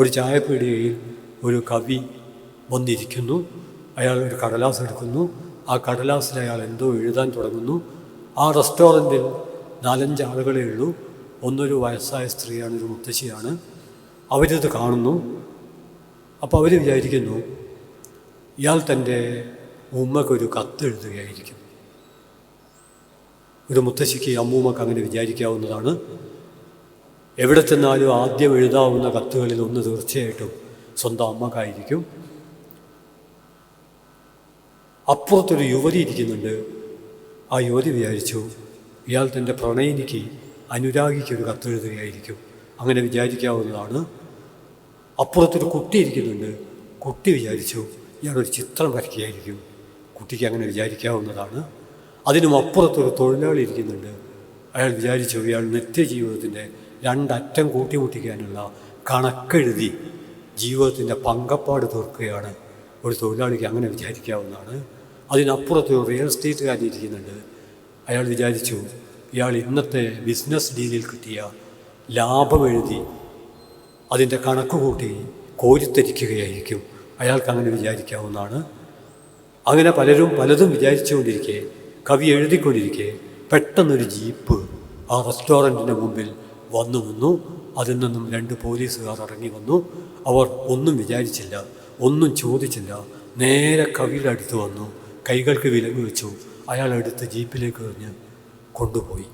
ഒരു ചായപ്പീടികയിൽ ഒരു കവി വന്നിരിക്കുന്നു. അയാൾ ഒരു കടലാസ് എടുക്കുന്നു. ആ കടലാസിൽ അയാൾ എന്തോ എഴുതാൻ തുടങ്ങുന്നു. ആ റെസ്റ്റോറന്റിൽ നാലഞ്ച് ആളുകളേ ഉള്ളൂ. ഒന്നൊരു വയസ്സായ സ്ത്രീയാണ് ഒരു മുത്തശ്ശിയാണ്. അവരിത് കാണുന്നു. അപ്പോൾ അവർ വിചാരിക്കുന്നു ഇയാൾ തന്റെ ഉമ്മക്കൊരു കത്ത് എഴുതുകയായിരിക്കും. ഒരു മുത്തശ്ശിക്ക് അമ്മൂമ്മക്ക് അങ്ങനെ വിചാരിക്കാവുന്നതാണ്. എവിടെ ചെന്നാലും ആദ്യം എഴുതാവുന്ന കത്തുകളിൽ ഒന്ന് തീർച്ചയായിട്ടും സ്വന്തം അമ്മക്കായിരിക്കും. അപ്പുറത്തൊരു യുവതി ഇരിക്കുന്നുണ്ട്. ആ യുവതി വിചാരിച്ചു ഇയാൾ തന്റെ പ്രണയിനിക്ക് അനുരാഗിക്ക് ഒരു കത്തെഴുതുകയായിരിക്കും അങ്ങനെ വിചാരിക്കാവുന്നതാണ്. അപ്പുറത്തൊരു കുട്ടി ഇരിക്കുന്നുണ്ട്. കുട്ടി വിചാരിച്ചു ഇയാളൊരു ചിത്രം വരയ്ക്കുകയായിരിക്കും. കുട്ടിക്ക് അങ്ങനെ വിചാരിക്കാവുന്നതാണ്. അതിനും അപ്പുറത്തൊരു തൊഴിലാളി ഇരിക്കുന്നുണ്ട്. അയാൾ വിചാരിച്ചു ഇയാൾ നിത്യജീവിതത്തിന്റെ രണ്ടറ്റം കൂട്ടിമുട്ടിക്കാനുള്ള കണക്കെഴുതി ജീവിതത്തിന്റെ പങ്കപ്പാട് തീർക്കുകയാണ് ഒരു തൊഴിലാളിക്ക് അങ്ങനെ വിചാരിക്കാവുന്നതാണ്. അതിനപ്പുറത്ത് റിയൽ എസ്റ്റേറ്റുകാരൻ ഇരിക്കുന്നുണ്ട്. അയാൾ വിചാരിച്ചു ഇയാൾ ഇന്നത്തെ ബിസിനസ് ഡീലിൽ കിട്ടിയ ലാഭം എഴുതി അതിന്റെ കണക്ക് കൂട്ടി കോരിത്തരിക്കുകയായിരിക്കും. അയാൾക്ക് അങ്ങനെ വിചാരിക്കാവുന്നതാണ്. അങ്ങനെ പലരും പലതും വിചാരിച്ചുകൊണ്ടിരിക്കെ കവി എഴുതിക്കൊണ്ടിരിക്കെ പെട്ടെന്നൊരു ജീപ്പ് ആ റെസ്റ്റോറന്റിന്റെ മുമ്പിൽ വന്നു നിന്നു. അതിൽ നിന്നും രണ്ട് പോലീസുകാർ ഇറങ്ങി വന്നു. അവർ ഒന്നും വിചാരിച്ചില്ല ഒന്നും ചോദിച്ചില്ല. നേരെ കവിയുടെ അടുത്ത് വന്നു. കൈകൾക്ക് വിലങ്ങ് വെച്ചു. അയാൾ എടുത്ത് ജീപ്പിലേക്ക് എറിഞ്ഞ് കൊണ്ടുപോയി.